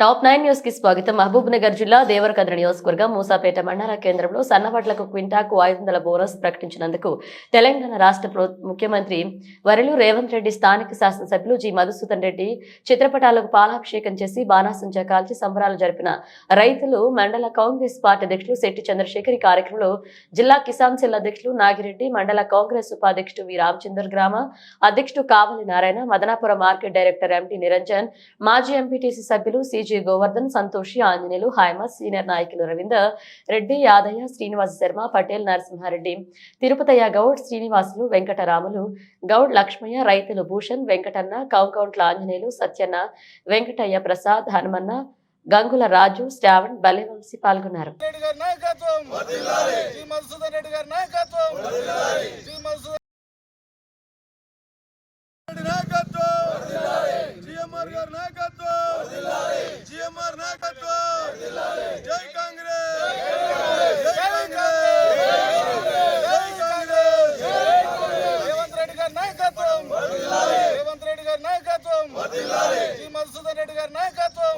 Top nine న్యూస్కి స్వాగతం. మహబూబ్ నగర్ జిల్లా దేవరకద్ర నియోజకవర్గం మూసాపేట మండల కేంద్రంలో సన్నవడ్లకు క్వింటాకు ఐదు వందల బోనస్ ప్రకటించినందుకు తెలంగాణ రాష్ట్ర ముఖ్యమంత్రి వరలు రేవంత్ రెడ్డి స్థానిక శాసనసభ్యులు జి మధుసూదన్ రెడ్డి చిత్రపటాలకు పాలాభిషేకం చేసి బాణాసంచా కాల్చి సంబరాలు జరిపిన రైతులు మండల కాంగ్రెస్ పార్టీ అధ్యక్షులు శెట్టి చంద్రశేఖర్ ఈ కార్యక్రమంలో జిల్లా కిసాన్ సెల్ అధ్యక్షులు నాగిరెడ్డి మండల కాంగ్రెస్ ఉపాధ్యక్షుడు వి రామచందర్ గ్రామ అధ్యక్షుడు Kavali Narayana Madanapuram market director M T Niranjan మాజీ ఎంపీటీసీ సభ్యులు విజయ్ గోవర్ధన్ సంతోషి ఆంజనేయులు హైమ సీనియర్ నాయకులు రవీందర్ రెడ్డి యాదయ్య శ్రీనివాస శర్మ పటేల్ నరసింహారెడ్డి తిరుపతయ్య గౌడ్ శ్రీనివాసులు వెంకటరాములు గౌడ్ లక్ష్మయ్య రైతులు భూషణ్ వెంకటన్న కౌకౌంట్ల ఆంజనేయులు సత్యన్న వెంకటయ్య ప్రసాద్ హనుమన్న గంగుల రాజు శ్రావణ్ బలివంశి పాల్గొన్నారు.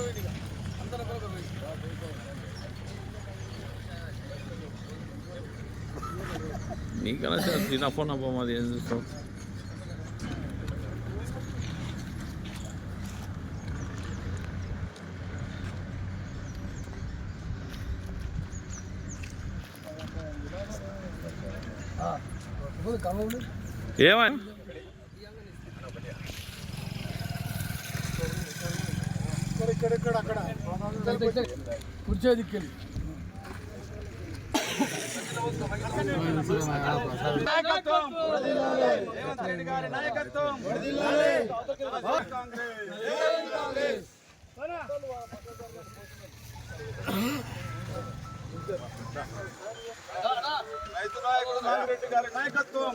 రెడ్డి గారి నాయకత్వం శ్రీ మధుసూదన్ ఆ, పోయి పోయి నీకన్నా తిన ఫోన్ అబ్బా మాది ఏం చూస్తావు? ఏమని ఇక్కడెక్కడ అక్కడ? కూర్చో దిక్కెళ్ళి నాయకత్వం! రేవంత్ రెడ్డి గారి నాయకత్వం కాంగ్రెస్! రైతు నాయకుడు నాగిరెడ్డి గారి నాయకత్వం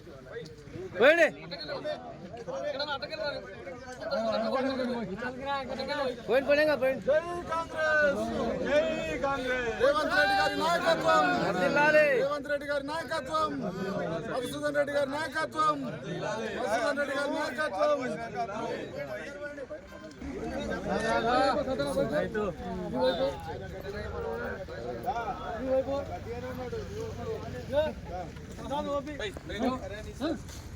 పోయండి. పోయింది పోయినా పోయింది జై కాంగ్రెస్ జై కాంగ్రెస్. రేవంత్ రెడ్డి గారి నాయకత్వం. రేవంత్ రెడ్డి గారి నాయకత్వం. మధుసూదన్ రెడ్డి గారి నాయకత్వం. మధుసూదన్ రెడ్డి గారి నాయకత్వం. పెట్టు పెట్టు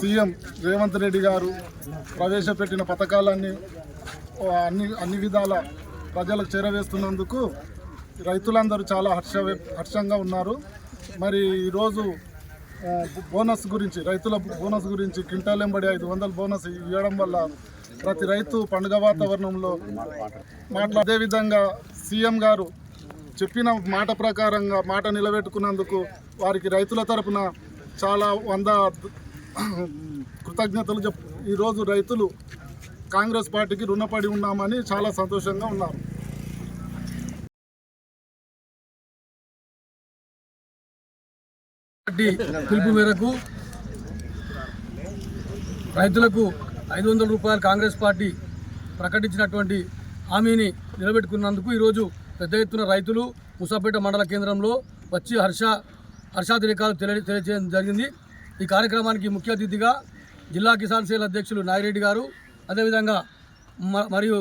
సీఎం రేవంత్ రెడ్డి గారు ప్రవేశపెట్టిన పథకాలన్నీ అన్ని అన్ని విధాల ప్రజలకు చేరవేస్తున్నందుకు రైతులందరూ చాలా హర్ష హర్షంగా ఉన్నారు. మరి ఈరోజు బోనస్ గురించి రైతుల బోనస్ గురించి క్వింటాల్ ఎంబడి ఐదు వందల బోనస్ ఇవ్వడం వల్ల ప్రతి రైతు పండుగ వాతావరణంలో మాట్లా అదేవిధంగా సీఎం గారు చెప్పిన మాట ప్రకారంగా మాట నిలబెట్టుకున్నందుకు వారికి రైతుల తరపున చాలా వంద కృతజ్ఞతలు చెప్పు ఈరోజు రైతులు కాంగ్రెస్ పార్టీకి రుణపడి ఉన్నామని చాలా సంతోషంగా ఉన్నారు. పార్టీ పిలుపు మేరకు రైతులకు ఐదు వందల రూపాయలు కాంగ్రెస్ పార్టీ ప్రకటించినటువంటి హామీని నిలబెట్టుకున్నందుకు ఈరోజు పెద్ద ఎత్తున రైతులు ముసాపేట మండల కేంద్రంలో వచ్చి హర్ష హర్షాతిరేకాలు తెలియ తెలియజేయడం జరిగింది. ఈ కార్యక్రమానికి ముఖ్య అతిథిగా జిల్లా కిసాన్ సేల్ అధ్యక్షులు నాగిరెడ్డి గారు అదేవిధంగా మ- మరియు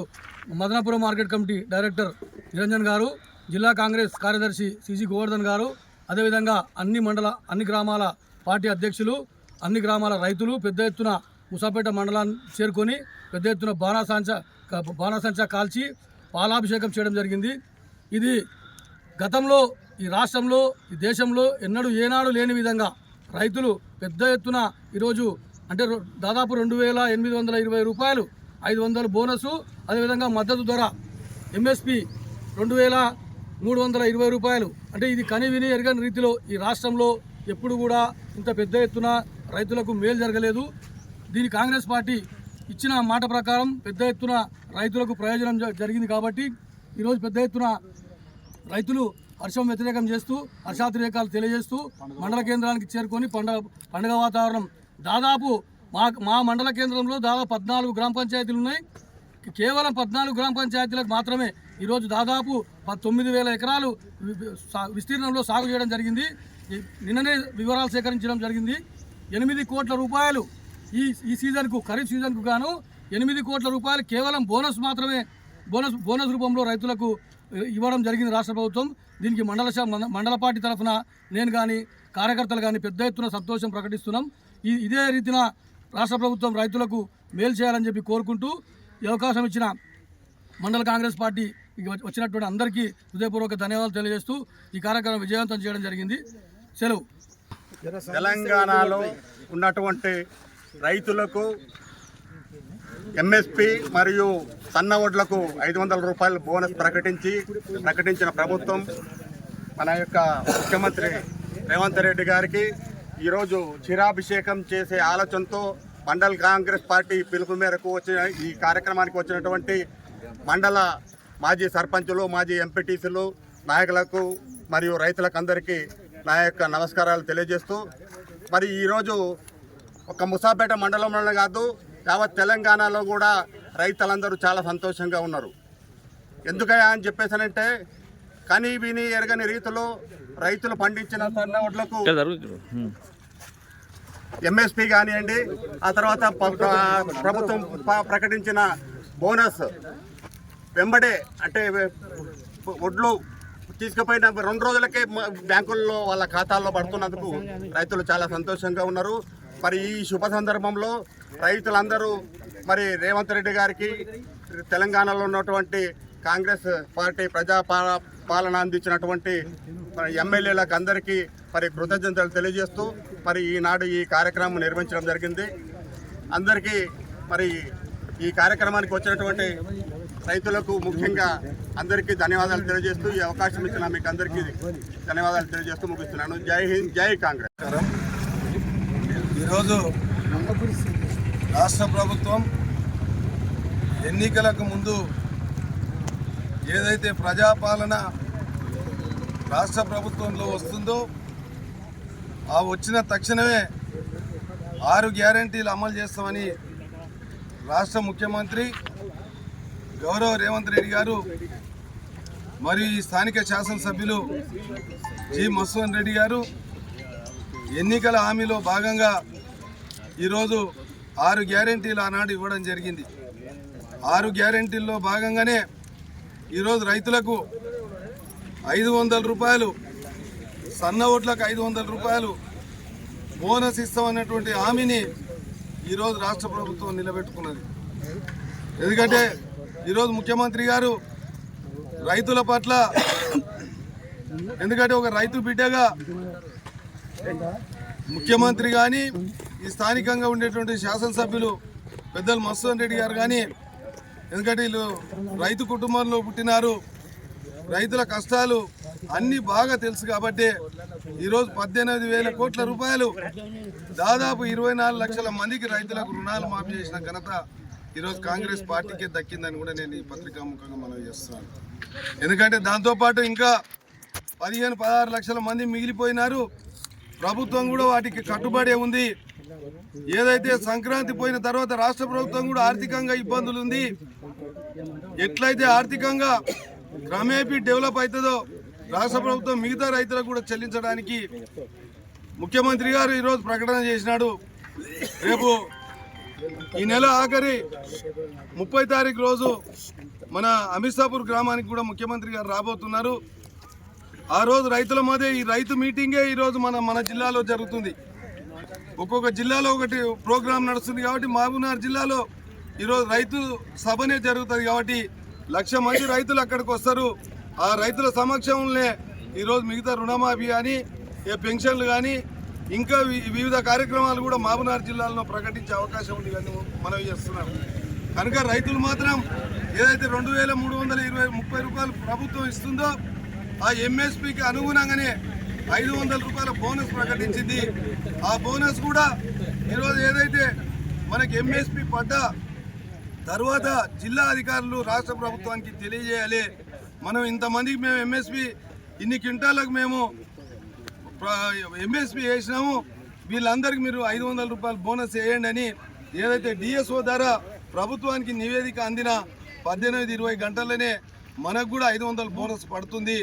Madanapuram market committee director Niranjan గారు జిల్లా కాంగ్రెస్ కార్యదర్శి సిజి గోవర్ధన్ గారు అదేవిధంగా అన్ని మండల అన్ని గ్రామాల పార్టీ అధ్యక్షులు అన్ని గ్రామాల రైతులు పెద్ద ఎత్తున ముసాపేట మండలాన్ని చేరుకొని పెద్ద ఎత్తున బాణాసంచ బాణాసంచ కాల్చి పాలాభిషేకం చేయడం జరిగింది. ఇది గతంలో ఈ రాష్ట్రంలో ఈ దేశంలో ఎన్నడూ ఏనాడు లేని విధంగా రైతులు పెద్ద ఎత్తున ఈరోజు అంటే దాదాపు రెండు వేల ఎనిమిది వందల ఇరవై రూపాయలు ఐదు వందల బోనసు అదేవిధంగా మద్దతు ధర. ఎంఎస్పి రెండు వేల మూడు వందల ఇరవై రూపాయలు. అంటే ఇది కని విని ఎరగని రీతిలో ఈ రాష్ట్రంలో ఎప్పుడు కూడా ఇంత పెద్ద ఎత్తున రైతులకు మేలు జరగలేదు. దీని కాంగ్రెస్ పార్టీ ఇచ్చిన మాట ప్రకారం పెద్ద ఎత్తున రైతులకు ప్రయోజనం జ- జరిగింది కాబట్టి ఈరోజు పెద్ద ఎత్తున రైతులు హర్షం వ్యతిరేకం చేస్తూ హర్షాతిరేకాలు తెలియజేస్తూ మండల కేంద్రానికి చేరుకొని పండగ పండగ వాతావరణం. దాదాపు మా మా మండల కేంద్రంలో దాదాపు పద్నాలుగు గ్రామ పంచాయతీలు ఉన్నాయి. కేవలం పద్నాలుగు గ్రామ పంచాయతీలకు మాత్రమే ఈరోజు దాదాపు తొమ్మిది వేల ఎకరాలు విస్తీర్ణంలో సాగు చేయడం జరిగింది. నిన్ననే వివరాలు సేకరించడం జరిగింది. ఎనిమిది కోట్ల రూపాయలు ఈ ఈ సీజన్కు ఖరీఫ్ సీజన్కు గాను ఎనిమిది కోట్ల రూపాయలు కేవలం బోనస్ మాత్రమే బోనస్ బోనస్ రూపంలో రైతులకు ఇవ్వడం జరిగింది రాష్ట్ర ప్రభుత్వం. దీనికి మండల శా- మండ- మండల పార్టీ తరఫున నేను కానీ కార్యకర్తలు కానీ పెద్ద ఎత్తున సంతోషం ప్రకటిస్తున్నాం. ఈ ఇదే రీతిన రాష్ట్ర ప్రభుత్వం రైతులకు మేలు చేయాలని చెప్పి కోరుకుంటూ ఈ అవకాశం ఇచ్చిన మండల కాంగ్రెస్ పార్టీ వచ్చినటువంటి అందరికీ హృదయపూర్వక ధన్యవాదాలు తెలియజేస్తూ ఈ కార్యక్రమం విజయవంతం చేయడం జరిగింది. సెలవు. తెలంగాణలో ఉన్నటువంటి రైతులకు ఎంఎస్పి మరియు సన్న వడ్లకు ఐదు వందల రూపాయలు బోనస్ ప్రకటించి ప్రకటించిన ప్రభుత్వం మన యొక్క ముఖ్యమంత్రి రేవంత్ రెడ్డి గారికి ఈరోజు చిరాభిషేకం చేసే ఆలోచనతో మండల్ కాంగ్రెస్ పార్టీ పిలుపు మేరకు వచ్చిన ఈ కార్యక్రమానికి వచ్చినటువంటి మండల మాజీ సర్పంచులు మాజీ ఎంపీటీసీలు నాయకులకు మరియు రైతులకు అందరికీ నా యొక్క నమస్కారాలు తెలియజేస్తూ మరి ఈరోజు ఒక ముసాపేట మండలంలోనే కాదు యావత్ తెలంగాణలో కూడా రైతులందరూ చాలా సంతోషంగా ఉన్నారు. ఎందుకయ్యా అని చెప్పేసానంటే కని విని ఎరగని రీతిలో రైతులు పండించిన సన్న వడ్లకు. ఎంఎస్పి కానివ్వండి ఆ తర్వాత ప్రభుత్వం ప్రకటించిన బోనస్ వెంబడే అంటే ఒడ్లు తీసుకుపోయిన రెండు రోజులకే బ్యాంకుల్లో వాళ్ళ ఖాతాల్లో పడుతున్నందుకు రైతులు చాలా సంతోషంగా ఉన్నారు. మరి ఈ శుభ సందర్భంలో రైతులందరూ మరి రేవంత్ రెడ్డి గారికి తెలంగాణలో ఉన్నటువంటి కాంగ్రెస్ పార్టీ ప్రజా పా- పాలన అందించినటువంటి మరి ఎమ్మెల్యేలకు అందరికీ మరి కృతజ్ఞతలు తెలియజేస్తూ మరి ఈనాడు ఈ కార్యక్రమం నిర్వహించడం జరిగింది. అందరికీ మరి ఈ కార్యక్రమానికి వచ్చినటువంటి రైతులకు ముఖ్యంగా అందరికీ ధన్యవాదాలు తెలియజేస్తూ ఈ అవకాశం ఇచ్చిన మీకు అందరికీ ధన్యవాదాలు తెలియజేస్తూ ముగిస్తున్నాను. జై హింద్ జై కాంగ్రెస్. ఈరోజు రాష్ట్ర ప్రభుత్వం ఎన్నికలకు ముందు ఏదైతే ప్రజాపాలన రాష్ట్ర ప్రభుత్వంలో వస్తుందో ఆ వచ్చిన తక్షణమే ఆరు గ్యారంటీలు అమలు చేస్తామని రాష్ట్ర ముఖ్యమంత్రి గౌరవ రేవంత్ రెడ్డి గారు మరియు ఈ స్థానిక శాసనసభ్యులు జి మసూన్ రెడ్డి గారు ఎన్నికల హామీలో భాగంగా ఈరోజు ఆరు గ్యారెంటీలు ఆనాడు ఇవ్వడం జరిగింది. ఆరు గ్యారెంటీల్లో భాగంగానే ఈరోజు రైతులకు ఐదు వందల రూపాయలు సన్న ఓట్లకు ఐదు వందల రూపాయలు బోనస్ ఇస్తామన్నటువంటి హామీని ఈరోజు రాష్ట్ర ప్రభుత్వం నిలబెట్టుకున్నది. ఎందుకంటే ఈరోజు ముఖ్యమంత్రి గారు రైతుల పట్ల ఎందుకంటే ఒక రైతు బిడ్డగా ముఖ్యమంత్రి కానీ ఈ స్థానికంగా ఉండేటువంటి శాసనసభ్యులు పెద్దలు మత్స్వన్ రెడ్డి గారు కానీ ఎందుకంటే వీళ్ళు రైతు కుటుంబంలో పుట్టినారు రైతుల కష్టాలు అన్నీ బాగా తెలుసు కాబట్టి ఈరోజు పద్దెనిమిది వేల కోట్ల రూపాయలు దాదాపు ఇరవై నాలుగు లక్షల మందికి రైతులకు రుణాలు మాఫీ చేసిన ఘనత ఈరోజు కాంగ్రెస్ పార్టీకే దక్కిందని కూడా నేను ఈ పత్రికాముఖంగా మనం చేస్తున్నాను. ఎందుకంటే దాంతోపాటు ఇంకా పదిహేను పదహారు లక్షల మంది మిగిలిపోయినారు. ప్రభుత్వం కూడా వాటికి కట్టుబడే ఉంది. ఏదైతే సంక్రాంతి పోయిన తర్వాత రాష్ట్ర ప్రభుత్వం కూడా ఆర్థికంగా ఇబ్బందులు ఉంది. ఎట్లయితే ఆర్థికంగా క్రమేపీ డెవలప్ అవుతుందో రాష్ట్ర ప్రభుత్వం మిగతా రైతులకు కూడా చెల్లించడానికి ముఖ్యమంత్రి గారు ఈరోజు ప్రకటన చేసినాడు. రేపు ఈ నెల ఆఖరి ముప్పై తారీఖు రోజు మన అమితాపూర్ గ్రామానికి కూడా ముఖ్యమంత్రి గారు రాబోతున్నారు. ఆ రోజు రైతుల మధ్య ఈ రైతు మీటింగే ఈరోజు మన మన జిల్లాలో జరుగుతుంది. ఒక్కొక్క జిల్లాలో ఒకటి ప్రోగ్రాం నడుస్తుంది కాబట్టి మహబూబ్నగర్ జిల్లాలో ఈరోజు రైతు సభనే జరుగుతుంది కాబట్టి లక్ష మంది రైతులు అక్కడికి వస్తారు. ఆ రైతుల సమక్షంలోనే ఈరోజు మిగతా రుణమాఫీ కానీ ఏ పెన్షన్లు కానీ ఇంకా వి- వివిధ కార్యక్రమాలు కూడా మహబూబ్నగర్ జిల్లాలో ప్రకటించే అవకాశం ఉంది కానీ మనం చేస్తున్నాం కనుక రైతులు మాత్రం ఏదైతే రెండు వేల మూడు వందల ఇరవై ముప్పై రూపాయలు ప్రభుత్వం ఇస్తుందో ఆ ఎంఎస్పికి అనుగుణంగానే ఐదు వందల రూపాయల బోనస్ ప్రకటించింది. ఆ బోనస్ కూడా ఈరోజు ఏదైతే మనకి ఎంఎస్పి పడ్డ తర్వాత జిల్లా అధికారులు రాష్ట్ర ప్రభుత్వానికి తెలియజేయాలి. మనం ఇంతమందికి మేము ఎంఎస్పి ఇన్ని క్వింటాలకు మేము ఎంఎస్పి వేసినాము. వీళ్ళందరికీ మీరు ఐదు వందల రూపాయలు బోనస్ వేయండి అని ఏదైతే డిఎస్ఓ ద్వారా ప్రభుత్వానికి నివేదిక అందిన పద్దెనిమిది ఇరవై గంటల్లోనే మనకు కూడా ఐదు వందల బోనస్ పడుతుంది.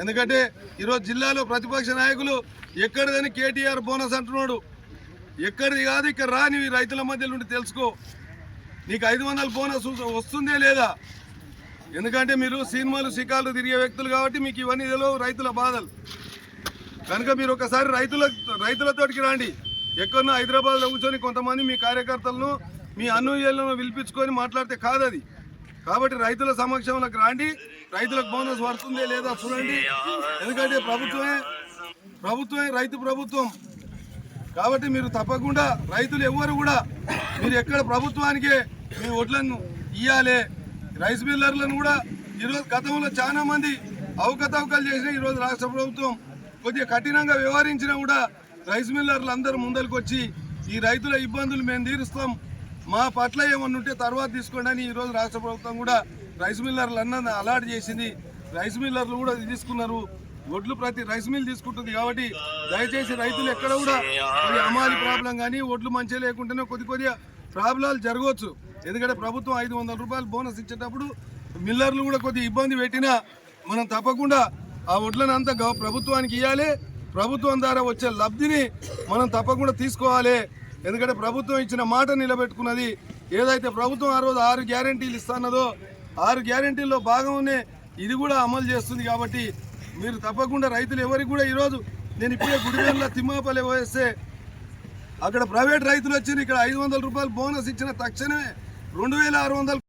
ఎందుకంటే ఈరోజు జిల్లాలో ప్రతిపక్ష నాయకులు ఎక్కడిదని కేటీఆర్ బోనస్ అంటున్నాడు. ఎక్కడిది కాదు ఇక్కడ రా రైతుల మధ్య నుండి తెలుసుకో. నీకు ఐదు వందల బోనస్ వస్తుందే లేదా? ఎందుకంటే మీరు సినిమాలు సికాలు తిరిగే వ్యక్తులు కాబట్టి మీకు ఇవన్నీ తెలియవు రైతుల బాధలు. కనుక మీరు ఒకసారి రైతుల రైతులతోటికి రండి. ఎక్కడన్నా హైదరాబాద్లో కూర్చొని కొంతమంది మీ కార్యకర్తలను మీ అనుయాలను పిలిపించుకొని మాట్లాడితే కాదు అది కాబట్టి రైతుల సమక్షంలోకి రాండి రైతులకు బోనస్ పడుతుందే లేదా చూడండి. ఎందుకంటే ప్రభుత్వమే ప్రభుత్వమే రైతు ప్రభుత్వం. కాబట్టి మీరు తప్పకుండా రైతులు ఎవ్వరు కూడా మీరు ఎక్కడ ప్రభుత్వానికే మీ ఓట్లను ఇవ్వాలి రైస్ మిల్లర్లను కూడా ఈరోజు గతంలో చాలా మంది అవకతవకలు చేసిన ఈరోజు రాష్ట్ర ప్రభుత్వం కొద్దిగా కఠినంగా వ్యవహరించినా కూడా రైస్ మిల్లర్లు అందరూ ముందరికి వచ్చి ఈ రైతుల ఇబ్బందులు మేము తీరుస్తాం. మా పట్ల ఏమన్నా ఉంటే తర్వాత తీసుకోండి అని ఈరోజు రాష్ట్ర ప్రభుత్వం కూడా రైస్ మిల్లర్లు అన్న అలాట్ చేసింది. రైస్ మిల్లర్లు కూడా తీసుకున్నారు. ఒడ్లు ప్రతి రైస్ మిల్ తీసుకుంటుంది కాబట్టి దయచేసి రైతులు ఎక్కడ కూడా అమాలి ప్రాబ్లం కానీ ఒడ్లు మంచిగా లేకుంటేనే కొద్ది కొద్దిగా ప్రాబ్లాలు జరగవచ్చు. ఎందుకంటే ప్రభుత్వం ఐదు వందల రూపాయలు బోనస్ ఇచ్చేటప్పుడు మిల్లర్లు కూడా కొద్ది ఇబ్బంది పెట్టినా మనం తప్పకుండా ఆ ఒడ్లను అంతా ప్రభుత్వానికి ఇవ్వాలి ప్రభుత్వం ద్వారా వచ్చే లబ్ధిని మనం తప్పకుండా తీసుకోవాలి. ఎందుకంటే ప్రభుత్వం ఇచ్చిన మాట నిలబెట్టుకున్నది ఏదైతే ప్రభుత్వం ఆ రోజు ఆరు గ్యారంటీలు ఇస్తున్నదో ఆరు గ్యారంటీల్లో భాగంగానే ఇది కూడా అమలు చేస్తుంది కాబట్టి మీరు తప్పకుండా రైతులు ఎవరికి కూడా ఈరోజు నేను ఇప్పుడే గుడివేళ్ళ తిమ్మాపల్లి వేస్తే అక్కడ ప్రైవేట్ రైతులు వచ్చి ఇక్కడ ఐదు వందల రూపాయలు బోనస్ ఇచ్చిన తక్షణమే రెండు వేల ఆరు వందలు